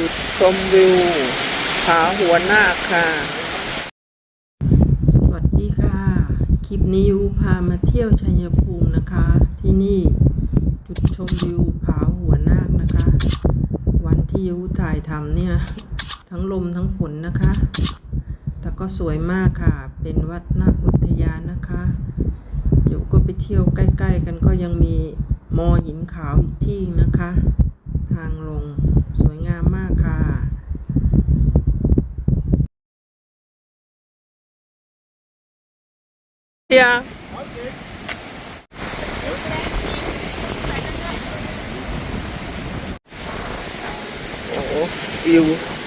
จุดชมวิวผาหัวนาค่ะ สวัสดีค่ะ คลิปนี้ยูพามาเที่ยวชัยภูมินะคะ ที่นี่จุดชมวิวผาหัวนาคนะคะ วันที่ยูถ่ายทำเนี่ยทั้งลมทั้งฝนนะคะ แต่ก็สวยมากค่ะ เป็นวัดนาคอุทยานนะคะยูก็ไปเที่ยวใกล้ ๆ กันก็ยังมีมอหินขาวอีกที่นะคะ ทางลงสวยงามมากค่ะ Ja. โอ้โห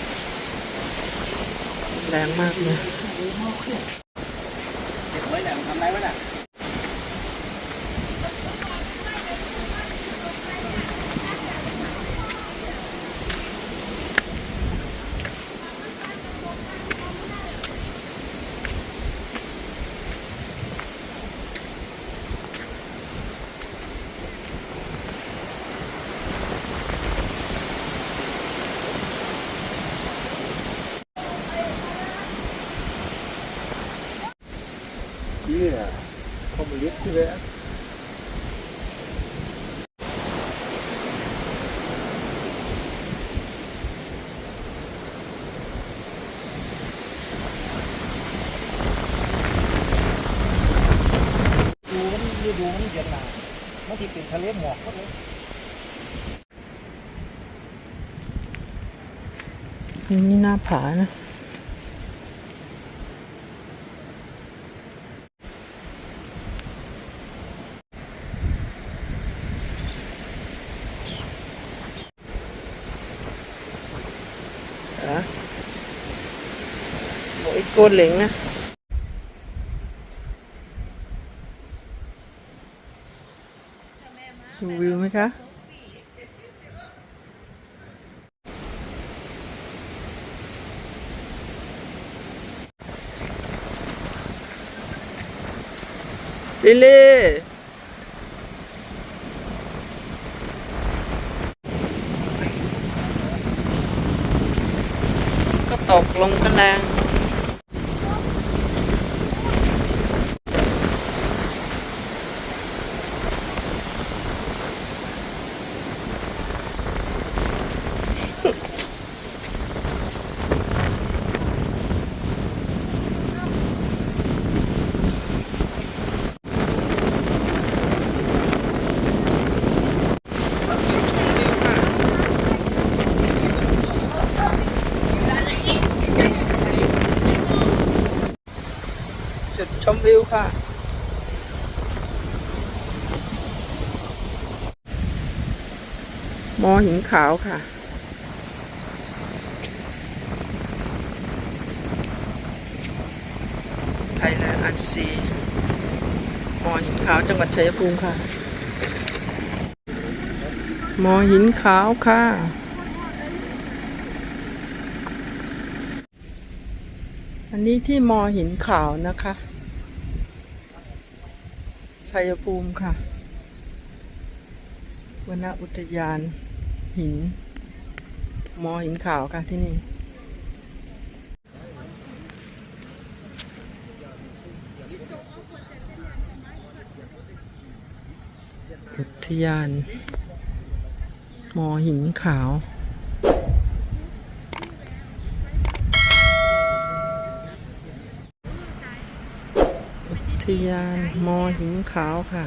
วิวแรงมากเลย Yeah, kommer lidt til hver. ดูมันฤดูมันเย็นหนามันที่เป็นทะเลหมอกหมดเลยนี่หน้าผานะ Đó. Mỗi cô lính á. ดูวิวไหมคะ ลิล ตกลงกันแรงจุดชม วิวค่ะมอหินขาวค่ะ ไทยแลนด์อันซีมอหินขาวจังหวัดชัยภูมิค่ะ มอหินขาวค่ะ อันนี้ที่มอหินขาวนะคะ ชัยภูมิค่ะวนอุทยาน หิน มอหินขาวค่ะที่นี่อุทยาน มอหินขาว อุ ทยานมอหินขาวค่ะ